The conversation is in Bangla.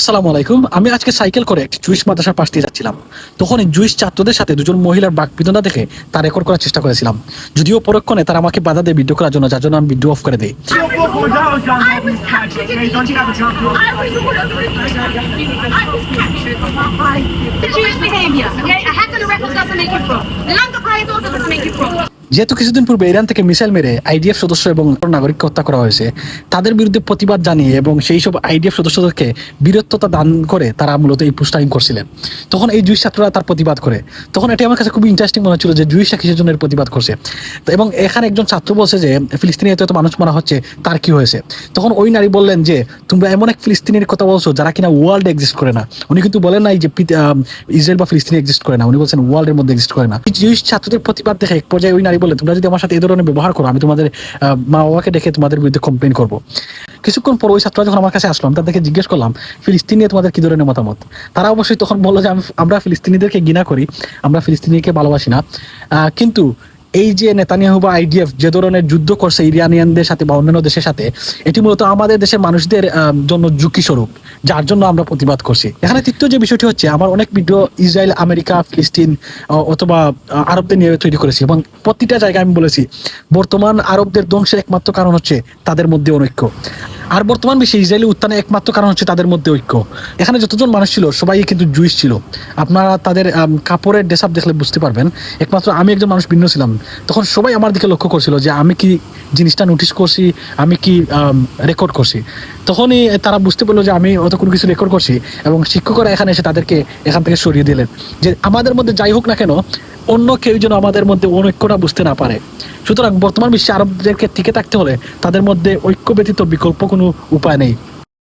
আসসালামু আলাইকুম। আমি আজকে সাইকেল করে একটি জুইস মাদ্রাসার পাশ দিয়ে যাচ্ছিলাম। তখন এই জুইস ছাত্রদের সাথে দুজন মহিলার বাকবিদনা দেখে তা রেকর্ড করার চেষ্টা করেছিলাম। যদিও পরক্ষণে তারা আমাকে বাধা দিয়ে ভিডিও করার জন্য, যার জন্য আমি ভিডিও অফ করে দিই। I. যেহেতু কিছুদিন পূর্বে ইরান থেকে মিসাইল মেরে আইডিএফ সদস্য এবং নাগরিককে হত্যা করা হয়েছে, তাদের বিরুদ্ধে প্রতিবাদ জানিয়ে এবং সেই সব আইডিএফ সদস্যদেরকে বীরত্বতা দান করে তারা মূলত এই পোস্টারিং করছিলেন। তখন এই জুইস ছাত্ররা তার প্রতিবাদ করে। তখন এটি আমার কাছে খুবই ইন্টারেস্টিং মনে হচ্ছিল যে জুইসরা কিসের জন্য প্রতিবাদ করছে। এবং এখানে একজন ছাত্র বলছে যে ফিলিস্তিনি এত মানুষ মারা হচ্ছে, তার কি হয়েছে? তখন ওই নারী বললেন যে, তোমরা এমন এক ফিলিস্তিনের কথা বলছো যারা কিনা ওয়ার্ল্ড এক্সিস্ট করে না। উনি কিন্তু বলেন নাই যে ইসরায়েল বা ফিলিস্তিনি এক্সিস্ট করে না। উনি বলছেন ওয়ার্ল্ডের মধ্যে এক্সিস্ট করে না। জুইস ছাত্রদের প্রতিবাদ দেখে এক পর্যায়ে ওই নারী তোমরা যদি আমার সাথে এই ধরনের ব্যবহার করো, আমি তোমাদের মা বাবাকে ডেকে তোমাদের বিরুদ্ধে কমপ্লেন করব। কিছুক্ষণ পর ওই ছাত্ররা যখন আমার কাছে আসলাম তাদেরকে জিজ্ঞেস করলাম, ফিলিস্তিন নিয়ে তোমাদের কি ধরনের মতামত? তারা অবশ্যই তখন বলল যে, আমি- আমরা ফিলিস্তিনিদেরকে ঘৃণা করি, আমরা ফিলিস্তিনিকে ভালোবাসি না। কিন্তু এই যে নেতানিয়াহু বা আইডিএফ যে ধরনের যুদ্ধ করছে ইরানিয়ানদের সাথে বা অন্যান্য দেশের সাথে, এটি মূলত আমাদের দেশের মানুষদের জন্য ঝুঁকি স্বরূপ যার জন্য আমরা প্রতিবাদ করছি। এখানে তৃতীয় যে বিষয়টি হচ্ছে, আমার অনেক ভিডিও ইসরায়েল, আমেরিকা, ফিলিস্তিন অথবা আরবদের নিয়ে তৈরি করেছি এবং প্রতিটা জায়গায় আমি বলেছি, বর্তমান আরবদের ধ্বংসের একমাত্র কারণ হচ্ছে তাদের মধ্যে অনৈক্য আর বর্তমান বিশ্বে ইসরায়েলি উত্থানের একমাত্র কারণ হচ্ছে তাদের মধ্যে ঐক্য। এখানে যতজন মানুষ ছিল সবাই কিন্তু জুইস ছিল। আপনারা তাদের কাপড়ের ড্রেস দেখলে বুঝতে পারবেন, একমাত্র আমি একজন মানুষ ভিন্ন ছিলাম। তখন সবাই আমার দিকে লক্ষ্য করছিল যে আমি কি জিনিসটা নোটিশ করছি, আমি কি রেকর্ড করছি। তখনই তারা বুঝতে পারল যে আমি অত কোনো কিছু রেকর্ড করছি এবং শিক্ষকরা এখানে এসে তাদেরকে এখান থেকে সরিয়ে দিলেন। যে আমাদের মধ্যে যাই হোক না কেন অন্য কেউ যেন আমাদের মধ্যে অনৈক্যটা বুঝতে না পারে। সুতরাং বর্তমান বিশ্বে আরবদেরকে টিকে থাকতে হলে তাদের মধ্যে ঐক্য ব্যতীত বিকল্প কোনো উপায় নেই।